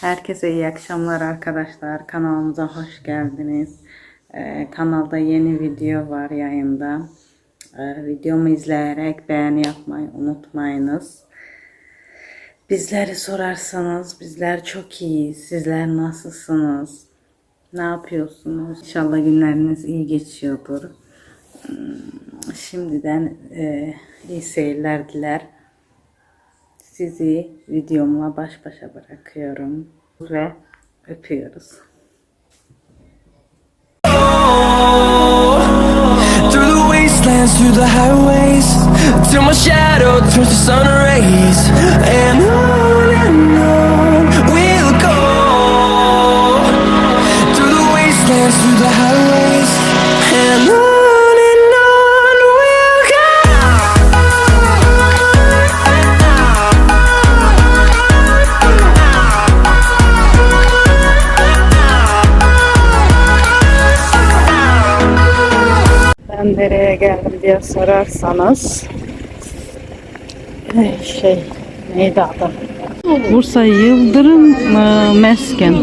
Herkese iyi akşamlar arkadaşlar. Kanalımıza hoş geldiniz. Ee, kanalda yeni video var yayında. Ee, videomu izleyerek beğeni yapmayı unutmayınız. Bizleri sorarsanız bizler çok iyiyiz. Sizler nasılsınız? Ne yapıyorsunuz? İnşallah günleriniz iyi geçiyordur. Hmm, Şimdiden e, iyi seyirler diler. Sizi videomla baş başa bırakıyorum ve öpüyoruz. Through the highways geldim diye sorarsanız eh, şey neydi adı? Bursa Yıldırım e, Mesken.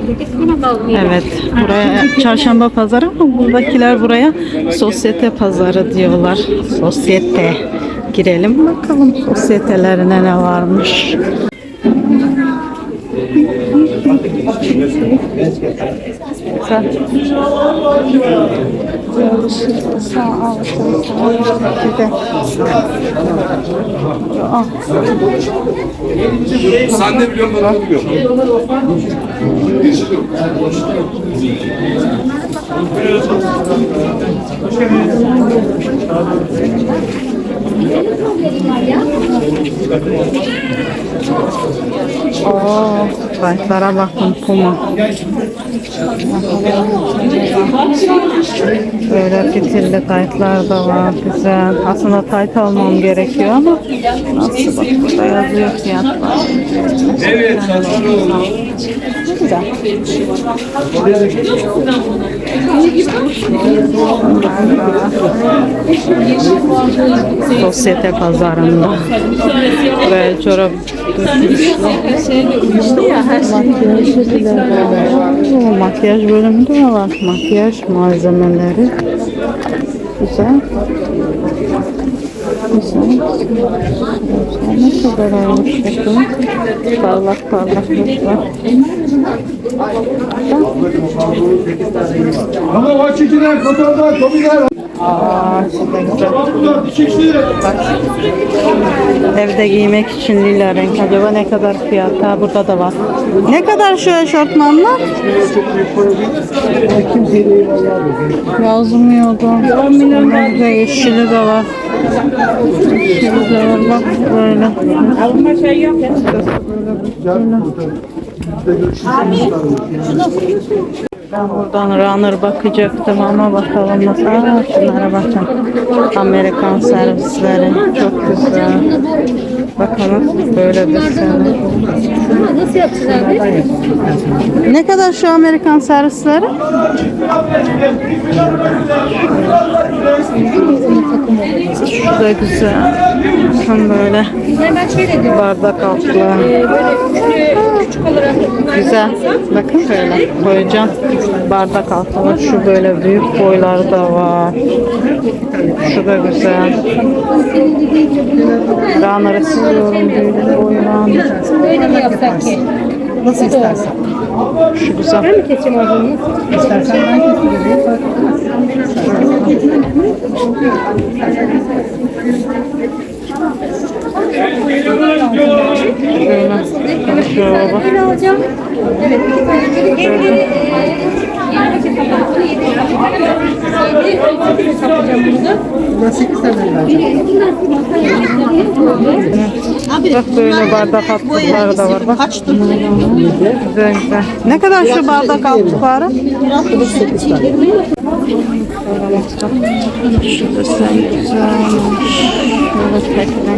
Evet. Buraya çarşamba pazarı ama buradakiler buraya sosyete pazarı diyorlar. Sosyete. Girelim bakalım sosyetelerine ne varmış. Güzel. Sağ altın, sağ altın. Aa, Sen de biliyorsun ben de biliyorum. Oo, kayıtlara bakın Puma. Böyle fitilli kayıtlar da var. Güzel. Aslında tayt almam gerekiyor ama nasıl bak burada yazıyor fiyatlar. Evet, Güzel. Sosyete pazarında. Buraya çorap makyaj bölümü de var. Makyaj malzemeleri. Güzel. Güzel. Ne kadar olmuş bakın. Parlak parlaklık var. Ama o çekilen fotoğraflar güzel. Evde giymek için lila renk. Acaba ne kadar fiyat? Burada da var. Ne kadar şu eşortmanlar? Yazmıyordu. Burada yeşili de var. Yeşili de var. Bak böyle. Ben buradan runner bakacaktım ama bakalım nasıl. Aa, şunlara bakın. Amerikan servisleri. Çok güzel. Bakalım böyle bir sene. Abi? Ne kadar şu Amerikan servisleri? Şu da güzel. Bakın böyle diyorum. bardak altlı. Böyle üçlü küçük olarak Güzel. Bakın böyle koyacağım. Bardak altı. Şu böyle büyük boylar da var. Şu da güzel. İstiyorum büyük boylan. böyle mi yapsak ki? Nasıl istersen. Şu güzel. Ben mi keseyim olduğunu? İstersen ben. Böyle. Şöyle bak. Böyle alacağım. Evet iki tane böyle hem böyle Bak böyle bardak altlıkları da var. Bak. Güzel güzel. Ne kadar şu bardak altlıkları? 8 tane. Şu da sen güzelmiş. Böyle tekne.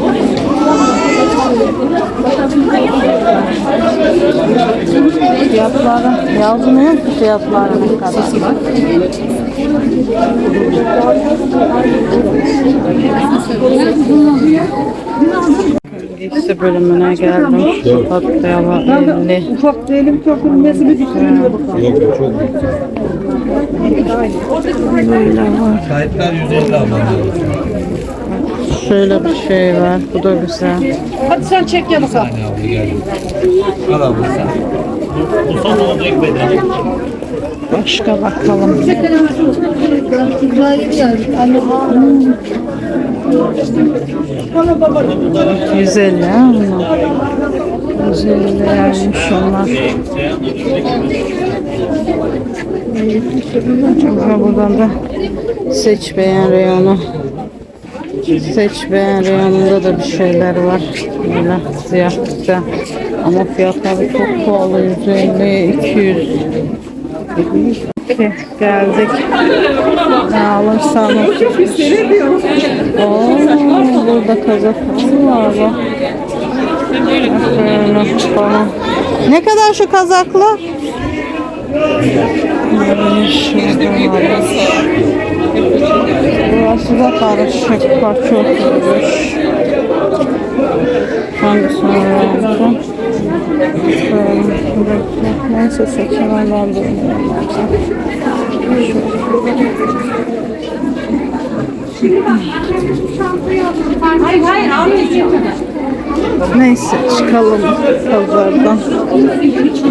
Fiyatları yazmıyor ki fiyatları ne kadar. Giysi bölümüne geldim. Şu tatlıya bak 50. Ufak değilim çok bilmesi bir düşünüyor bakalım. Yok yok çok. Böyle var. Sahipler 150 abla. Şöyle bir şey var. Bu da güzel. Hadi sen çek yanısa. Al abla sen. Başka bakalım. Yüz elli ha elli yermiş onlar. Ve buradan da seç beğen reyonu. Seç beğen reyonunda da bir şeyler var. Böyle güzel. Ama fiyatları çok pahalı. 150, 200. Geldik. Ne alırsanız. Oo, burada kazaklısı var falan. Ne kadar şu var. Burası da karışık. Parça oturmuş. Hangisini alacağım? Neyse seçemem ben almayacağım. Neyse çıkalım pazardan.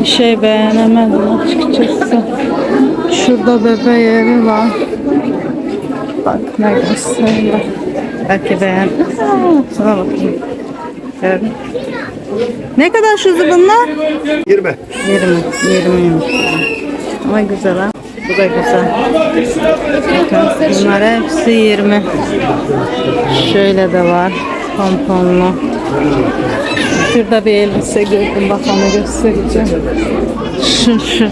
Bir şey beğenemedim açıkçası. Şurada bebe yeri var. Bak ne gösteriyor. Belki beğen. Aa, Şuna bakayım. Evet. Ne kadar şu zıbınlar? 20. 20. 20 Ama güzel ha. Bu da güzel. Bunlar hepsi 20. Şöyle de var. Pomponlu. Şurada bir elbise gördüm. Bak onu göstereceğim. Şu şu.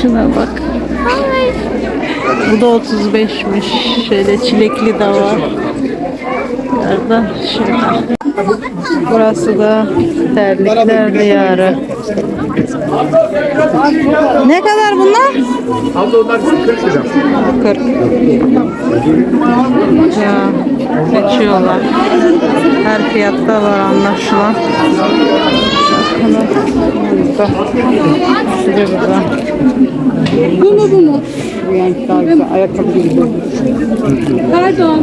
Şuna bak. Bu da 35'miş. Şöyle çilekli de var. Nerede? Şurada. Burası da terlikler diyarı. Ne kadar bunlar? Abla onlar 40 lira. 40. Ya, seçiyorlar. Her fiyatta var anlaşılan. Bakın. Şu da güzel. Bu mu bu mu? Ayakkabı gibi. Pardon.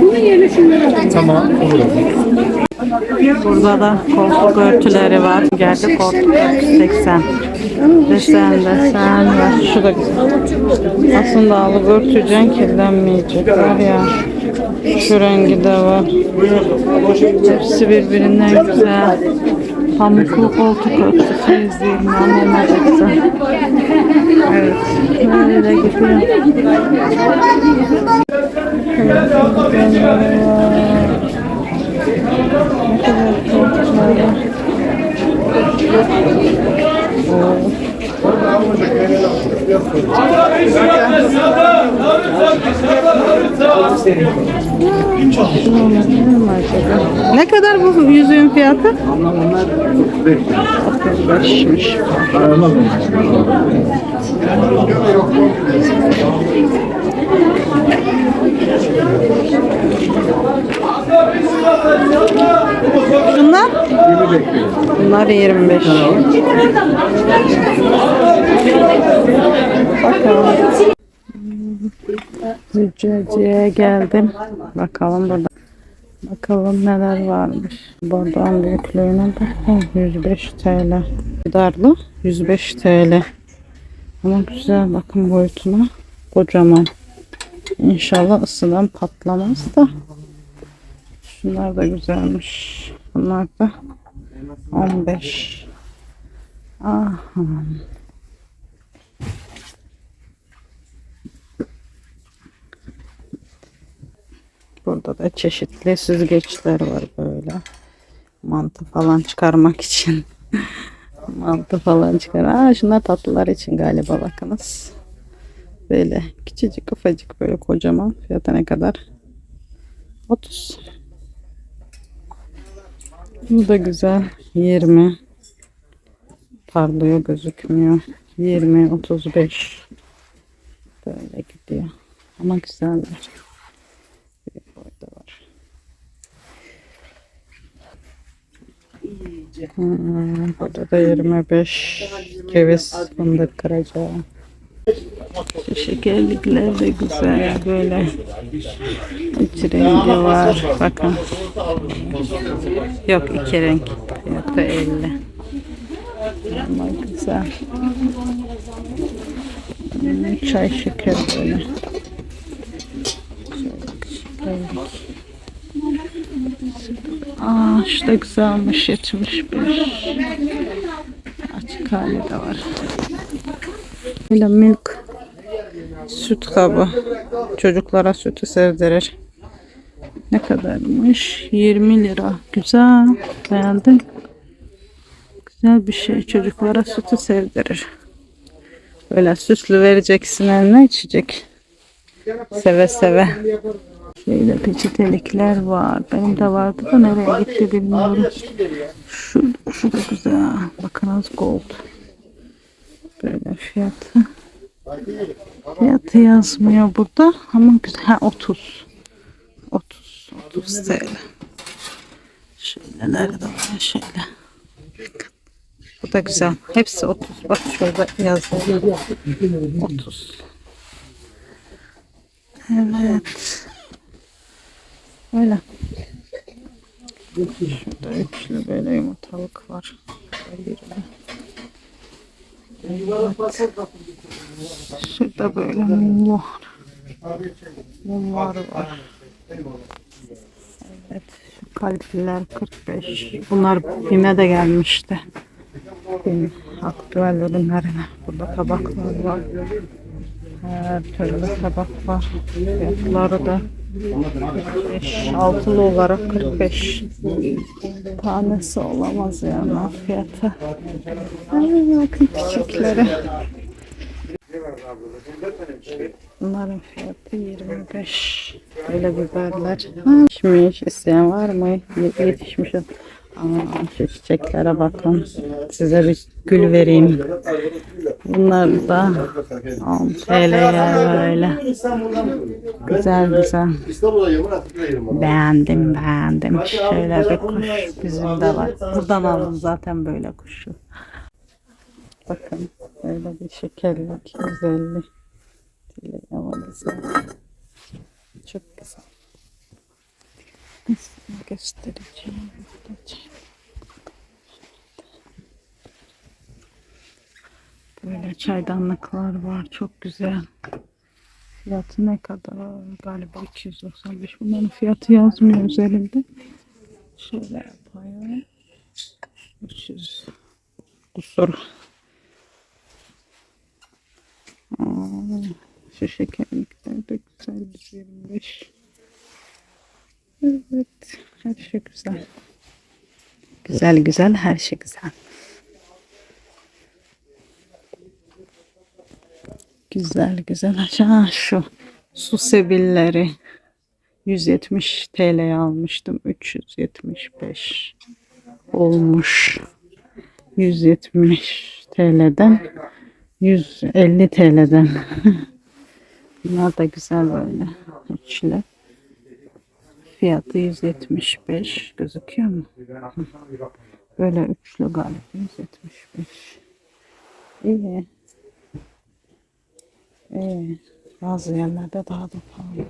Bunun yerine şunları. Tamam. Olur. Burada da koltuk örtüleri var. Gerçi koltuk 80. Desen desen var. Şu da güzel. Aslında alıp örteceksin kirlenmeyecek. Var ya. Şu rengi de var. Hepsi birbirinden güzel. Pamuklu koltuk örtüsü da güzel. Evet. Böyle gidiyor. Evet. Ne kadar bu yüzüğün fiyatı? Beşmiş. Şunlar? Bunlar 25. Bakalım. Hüccacıya geldim. Bakalım burada. Bakalım neler varmış. Bardağın büyüklüğüne bakın. 105 TL. Darlı 105 TL. Ama güzel bakın boyutuna. Kocaman. İnşallah ısıdan patlamaz da. Şunlar da güzelmiş. Bunlar da 15. Aha. Burada da çeşitli süzgeçler var böyle. Mantı falan çıkarmak için. Mantı falan çıkar. Aa, şunlar tatlılar için galiba bakınız. Böyle küçücük ufacık böyle kocaman. Fiyatı ne kadar? 30. Bu da güzel. 20. Parlıyor gözükmüyor. 20, 35. Böyle gidiyor. Ama güzeller. Bir boyda var. Hmm, burada da 25 ceviz fındık kıracağım. Şu şekerlikler de güzel böyle. Üç rengi var. Bakın. Yok iki renk. Fiyatı 50. Ama güzel. Hmm, Çay şeker böyle. Aa şu da güzelmiş 75. Açık hali de var. Böyle milk süt kabı. Çocuklara sütü sevdirir. Ne kadarmış? 20 lira. Güzel. Beğendim. Güzel bir şey. Çocuklara sütü sevdirir. Böyle süslü vereceksin eline içecek. Seve seve. Şöyle peçetelikler var. Benim de vardı da nereye gitti bilmiyorum. Şu, şu da güzel. Bakınız gold. Böyle fiyatı. Fiyatı yazmıyor burada ama güzel. Ha 30. 30. 30 TL. Şöyle nerede var şöyle. Bu da güzel. Hepsi 30. Bak şurada yazıyor. 30. Evet. Öyle. Şurada üçlü böyle yumurtalık var. Bir Şurada böyle mum var. Mumlar var. Evet. Şu kalpliler 45. Bunlar BİM'e de gelmişti. BİM aktüel ürünlerine. Burada tabaklar var. Her türlü tabak var. Fiyatları da 45. Altılı olarak 45. Tanesi olamaz yani fiyatı. Bakın küçükleri. Bunların fiyatı 25. Böyle biberler. Ha, Pişmiş isteyen var mı? Ye- Yetişmiş. Ama şu çiçeklere bakın. Size bir gül vereyim. Bunlar da 10 TL'ye böyle. Güzel güzel. Beğendim beğendim. Şöyle bir kuş bizim de var. Buradan aldım zaten böyle kuşu. Bakın böyle bir şekerlik 150 TL havalize. Çok güzel. Size göstereceğim. Böyle çaydanlıklar var. Çok güzel. Fiyatı ne kadar? Galiba 295. Bunların fiyatı yazmıyor üzerinde. Şöyle yapayım. 300 kusur. Aa, şu şekerlikler de güzel. 125. Evet. Her şey güzel. Güzel güzel her şey güzel. Güzel güzel. Ha, şu su sebilleri 170 TL almıştım. 375 olmuş. 170 TL'den 150 TL'den. Bunlar da güzel böyle. Üçlü. Fiyatı 175 gözüküyor mu? Böyle üçlü galiba 175. İyi. İyi. Bazı yerlerde daha da pahalı.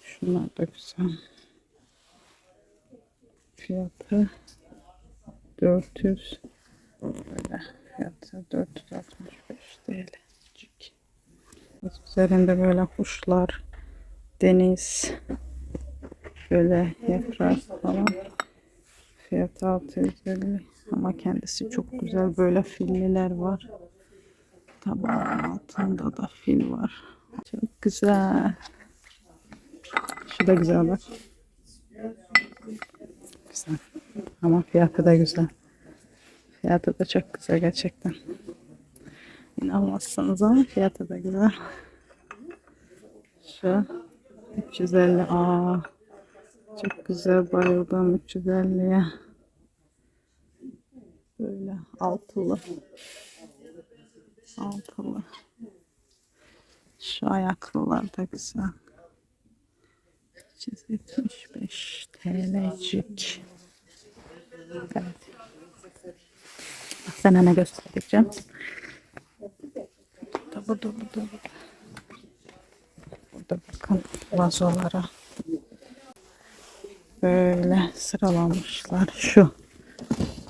Şunlar da güzel. Fiyatı 400 böyle fiyatı 465 TL. Cik. Üzerinde böyle kuşlar, deniz, böyle yaprak falan. Fiyatı 650 ama kendisi çok güzel böyle filliler var. Tabağın altında da fil var. Çok güzel. Şu da güzel bak. Güzel. Ama fiyatı da güzel. Fiyatı da çok güzel gerçekten. İnanmazsınız ama fiyatı da güzel. Şu 350. Aa, çok güzel bayıldım 350'ye. Böyle altılı. Altılı. Şu ayaklılar da güzel. 375 TL'cik. Evet. Sana ne göstereceğim? Burada, burada, burada. Burada bakın vazolara. Böyle sıralanmışlar. Şu.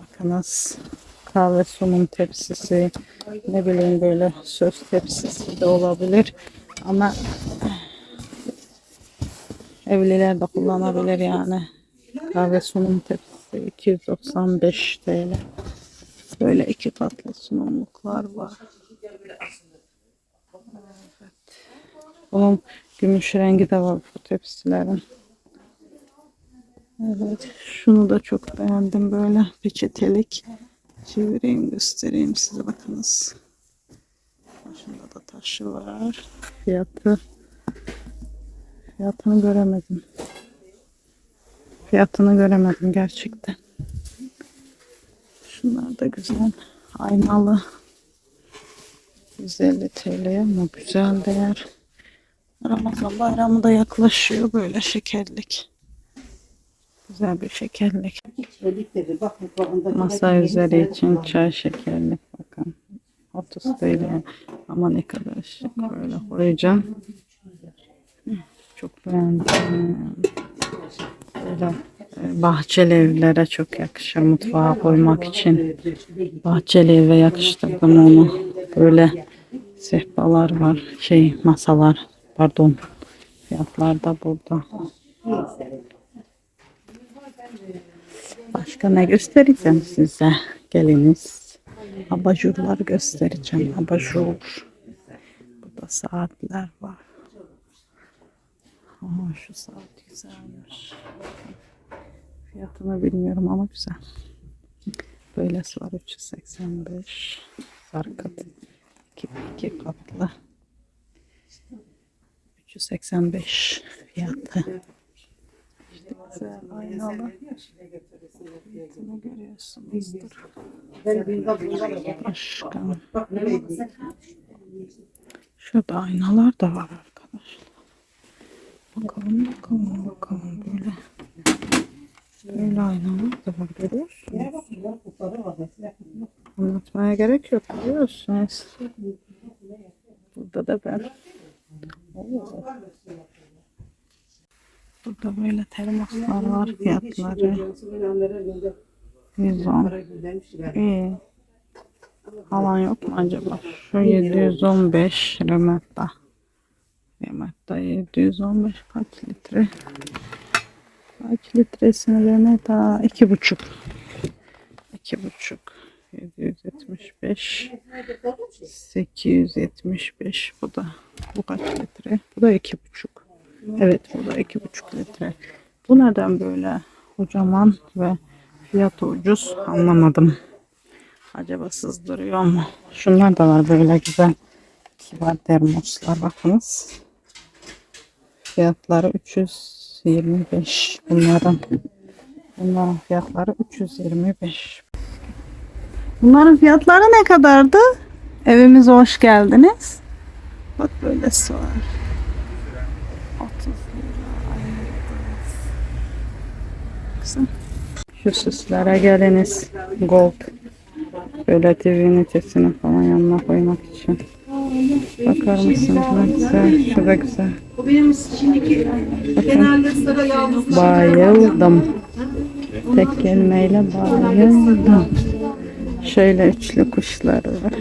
Bakınız kahve sunum tepsisi. Ne bileyim böyle söz tepsisi de olabilir. Ama evliler de kullanabilir yani. Kahve sunum tepsisi 295 TL. Böyle iki katlı sunumluklar var. Evet. Bunun gümüş rengi de var bu tepsilerin. Evet. Şunu da çok beğendim böyle peçetelik. Çevireyim göstereyim size bakınız. Başında da taşı var. Fiyatı fiyatını göremedim. Fiyatını göremedim gerçekten. Şunlar da güzel. Aynalı. 150 TL ama güzel değer. Ramazan bayramı da yaklaşıyor böyle şekerlik. Güzel bir şekerlik. Masa üzeri için çay şekerlik bakın. 30 TL. Ama ne kadar şık böyle koyacağım. Çok beğendim. Böyle bahçeli evlere çok yakışır mutfağa koymak için. Bahçeli eve yakıştırdım onu. Böyle sehpalar var. Şey masalar pardon. Fiyatlar da burada. Başka ne göstereceğim size? Geliniz. Abajurlar göstereceğim. Abajur. Burada saatler var. Aa, şu saat güzelmiş. Fiyatını bilmiyorum ama güzel. Böylesi var 385. Sarı katı. 2, iki katlı. 385 fiyatı. İşte güzel aynalı. Şurada aynalar da var arkadaşlar. Bakalım bakalım bakalım böyle. Böyle aynalar da görüyorsunuz. Anlatmaya gerek yok biliyorsunuz. Burada da ben. Burada böyle termoslar var fiyatları. 110. İyi. Alan yok mu acaba? Şu 715 Remetta. Remetta 715 kaç litre? Kaç litresini Remetta? 2,5. 2,5. 775 875 bu da bu kaç litre? Bu da 2,5. Evet bu da 2,5 litre. Bu neden böyle kocaman ve fiyatı ucuz anlamadım. Acaba sızdırıyor mu? Şunlar da var böyle güzel kibar termoslar bakınız. Fiyatları 325 bunların. Bunların fiyatları 325. Bunların fiyatları ne kadardı? Evimize hoş geldiniz. Bak böyle var. 30 lira. Şu süslere geliniz. Gold. Böyle TV ünitesini falan yanına koymak için. Bakar mısınız ne güzel. Şu da güzel. Bu benim şimdiki genelde sıra yalnız. Bayıldım. Tek kelimeyle bayıldım. Şöyle üçlü kuşlar var.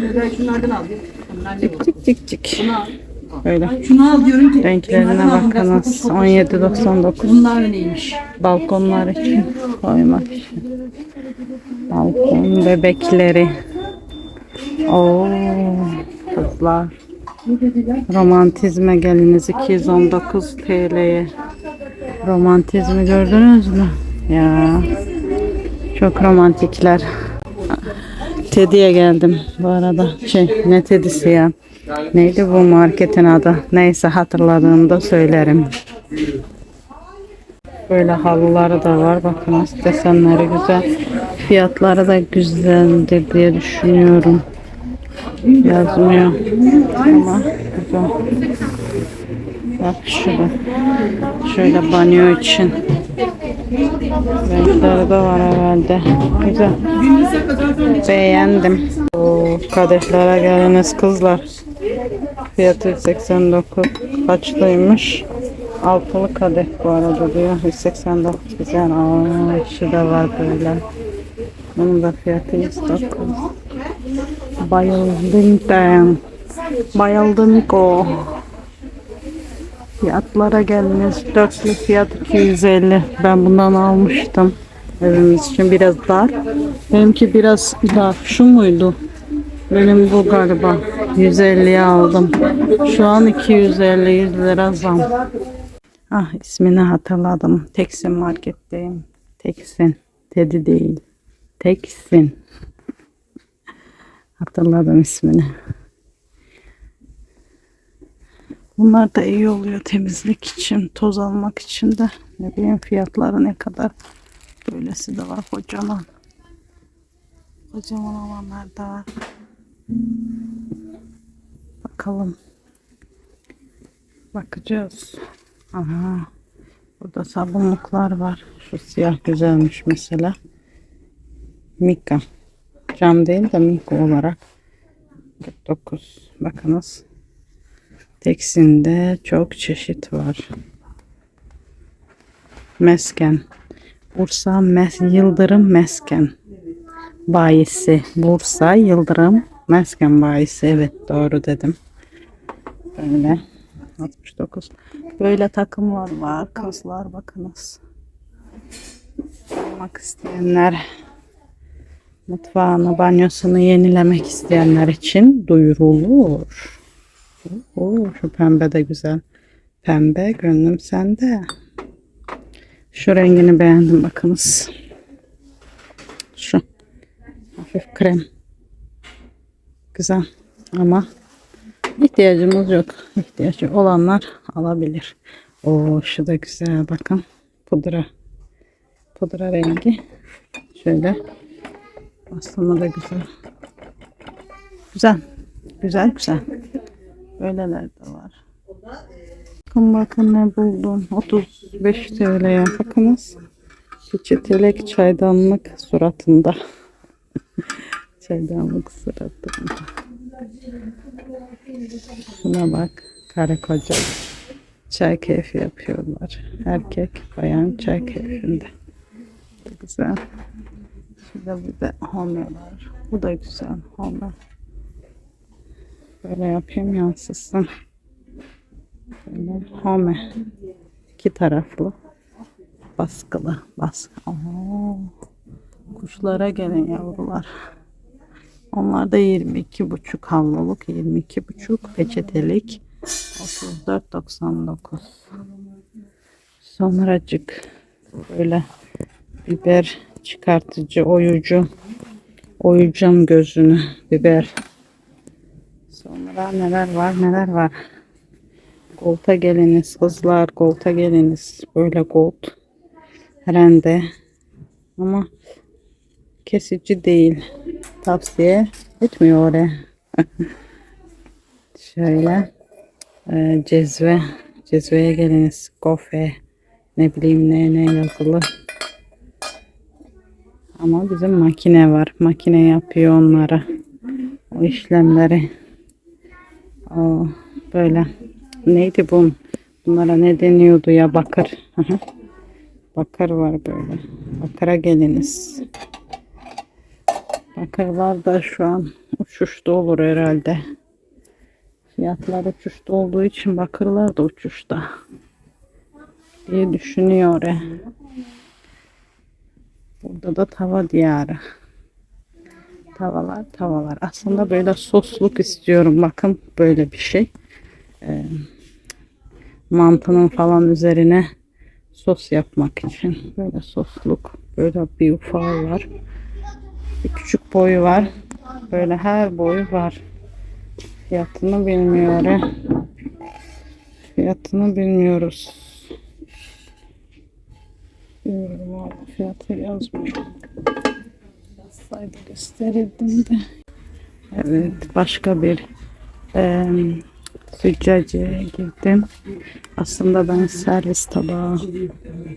Cik cik cik cik. Böyle. Şunu al diyorum ki. Renklerine bakınız. 17.99. Bunlar neymiş? Balkonlar için koymak için. Balkon bebekleri. Oo, kızlar. Romantizme geliniz 219 TL'ye. Romantizmi gördünüz mü? Ya. Çok romantikler. Teddy'ye geldim bu arada. Şey ne Teddy'si ya? Neydi bu marketin adı? Neyse hatırladığımda söylerim. Böyle halıları da var. Bakın desenleri güzel. Fiyatları da güzeldir diye düşünüyorum. Yazmıyor. Ama güzel. Bak şurada. Şöyle banyo için Renkleri de var herhalde. Güzel. Beğendim. Oo, kadehlere geliniz kızlar. Fiyatı 189. Kaçlıymış? Altılı kadeh bu arada diyor. 189 güzel. Aa, şu var böyle. Bunun da fiyatı 109. Bayıldım. Bayıldım ko. Fiyatlara geliniz. Dörtlü fiyat 250. Ben bundan almıştım. Evimiz için biraz dar. Benimki biraz dar. Şu muydu? Benim bu galiba. 150'ye aldım. Şu an 250 100 lira zam. Ah ismini hatırladım. Teksin marketteyim. Teksin. Teddy değil. Teksin. Hatırladım ismini. Bunlar da iyi oluyor temizlik için, toz almak için de. Ne bileyim fiyatları ne kadar. Böylesi de var kocaman. Kocaman olanlar da var. Bakalım. Bakacağız. Aha. Burada sabunluklar var. Şu siyah güzelmiş mesela. Mika. Cam değil de Mika olarak. 49. Bakınız. Teksin'de çok çeşit var. Mesken. Bursa Mes Yıldırım Mesken. Bayisi. Bursa Yıldırım Mesken bayisi. Evet doğru dedim. Böyle. 69. Böyle takımlar var. Kızlar bakınız. Almak isteyenler mutfağını, banyosunu yenilemek isteyenler için duyurulur. Oo, şu pembe de güzel. Pembe gönlüm sende. Şu rengini beğendim bakınız. Şu. Hafif krem. Güzel. Ama ihtiyacımız yok. İhtiyacı olanlar alabilir. Oo şu da güzel bakın. Pudra. Pudra rengi. Şöyle. Aslında da güzel. Güzel. Güzel güzel. Öyleler de var. Bakın bakın ne buldum. 35 TL'ye bakınız. Çiçetelek çaydanlık suratında. çaydanlık suratında. Şuna bak. Karı koca. Çay keyfi yapıyorlar. Erkek bayan çay keyfinde. Güzel. Şurada bir de home var. Bu da güzel home. Böyle yapayım yansısın. Böyle home. İki taraflı. Baskılı. Baskı. Oo. Kuşlara gelen yavrular. Onlar da 22,5 havluluk, 22,5 peçetelik, 34,99. Sonracık böyle biber çıkartıcı, oyucu, oyacağım gözünü biber Sonra neler var neler var. Golta geliniz kızlar golta geliniz. Böyle gold. Rende. Ama kesici değil. Tavsiye etmiyor oraya. Şöyle. e, cezve. Cezveye geliniz. Kofe. Ne bileyim ne ne yazılı. Ama bizim makine var. Makine yapıyor onlara. O işlemleri. Aa, böyle neydi bu? Bunlara ne deniyordu ya bakır. Bakır var böyle. Bakıra geliniz. Bakırlar da şu an uçuşta olur herhalde. Fiyatlar uçuşta olduğu için bakırlar da uçuşta. diye düşünüyor. Burada da tava diyarı. Tavalar tavalar. Aslında böyle sosluk istiyorum. Bakın böyle bir şey. Ee, mantının falan üzerine sos yapmak için. Böyle sosluk. Böyle bir ufağı var. Bir küçük boyu var. Böyle her boyu var. Fiyatını bilmiyorum. Fiyatını bilmiyoruz. Bilmiyorum abi fiyatı yazmıyor. Saydı gösterirdim de. Evet başka bir em, Züccacıya girdim. Aslında ben servis tabağı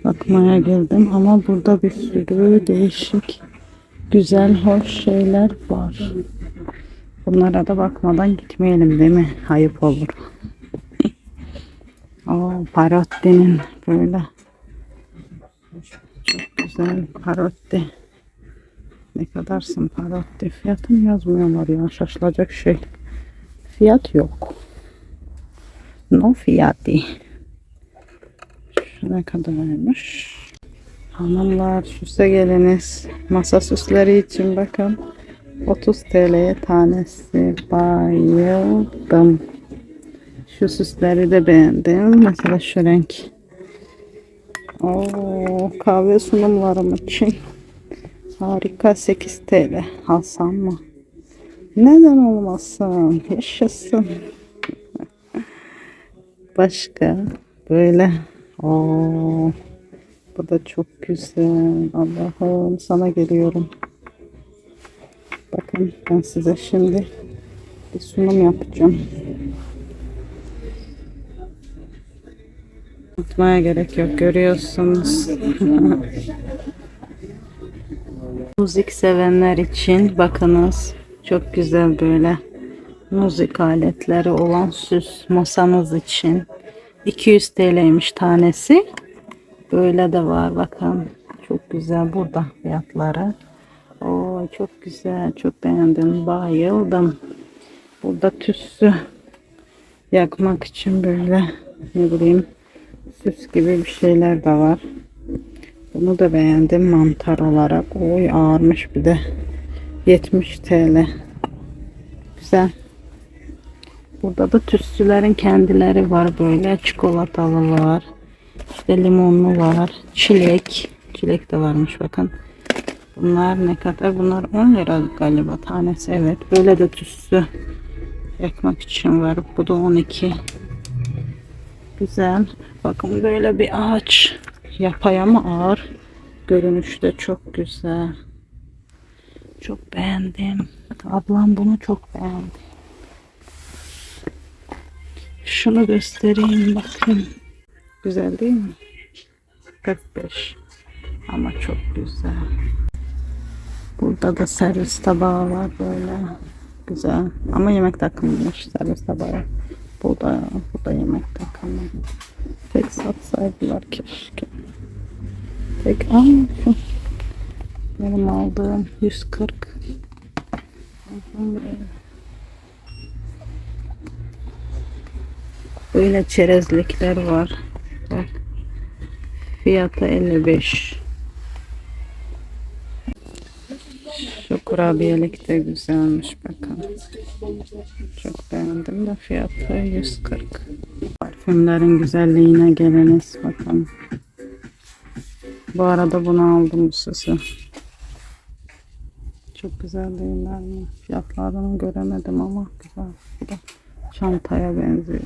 bakmaya geldim ama burada bir sürü değişik güzel hoş şeyler var. Bunlara da bakmadan gitmeyelim değil mi? Ayıp olur. o Parotti'nin böyle güzel Parotti. Ne kadarsın Parotti? Fiyatını yazmıyorlar ya. Şaşılacak şey. Fiyat yok. No fiyatı. Şu ne kadarmış? Hanımlar süse geliniz. Masa süsleri için bakın. 30 TL'ye tanesi. Bayıldım. Şu süsleri de beğendim. Mesela şu renk. Oo, kahve sunumlarım için. Harika 8 TL. Alsam mı? Neden olmasın? Yaşasın. Başka böyle. Oo, bu da çok güzel. Allah'ım sana geliyorum. Bakın ben size şimdi bir sunum yapacağım. Unutmaya gerek yok görüyorsunuz. Müzik sevenler için bakınız çok güzel böyle müzik aletleri olan süs masanız için 200 TL'ymiş tanesi. Böyle de var bakın. Çok güzel burada fiyatları. Oo çok güzel. Çok beğendim. Bayıldım. Burada tütsü yakmak için böyle ne bileyim süs gibi bir şeyler de var. Bunu da beğendim mantar olarak. Oy ağırmış bir de. 70 TL. Güzel. Burada da tütsülerin kendileri var böyle. Çikolatalı var. İşte limonlu var. Çilek. Çilek de varmış bakın. Bunlar ne kadar? Bunlar 10 lira galiba tanesi. Evet. Böyle de tütsü yakmak için var. Bu da 12. Güzel. Bakın böyle bir ağaç. Yapay ama ağır. Görünüşü de çok güzel. Çok beğendim. Ablam bunu çok beğendi. Şunu göstereyim bakın. Güzel değil mi? 45. Ama çok güzel. Burada da servis tabağı var böyle. Güzel. Ama yemek takımıymış servis tabağı. Bu da, bu da yemek takımı. Tek satsaydılar keşke. Tek ama şu benim aldığım 140. Böyle çerezlikler var. Bak. Fiyatı 55. Şu kurabiyelik de güzelmiş bakın. Çok beğendim de fiyatı 140. Parfümlerin güzelliğine geliniz bakın. Bu arada bunu aldım bu süsü. Çok güzel değiller mi? Fiyatlarını göremedim ama güzel. Bu da çantaya benziyor.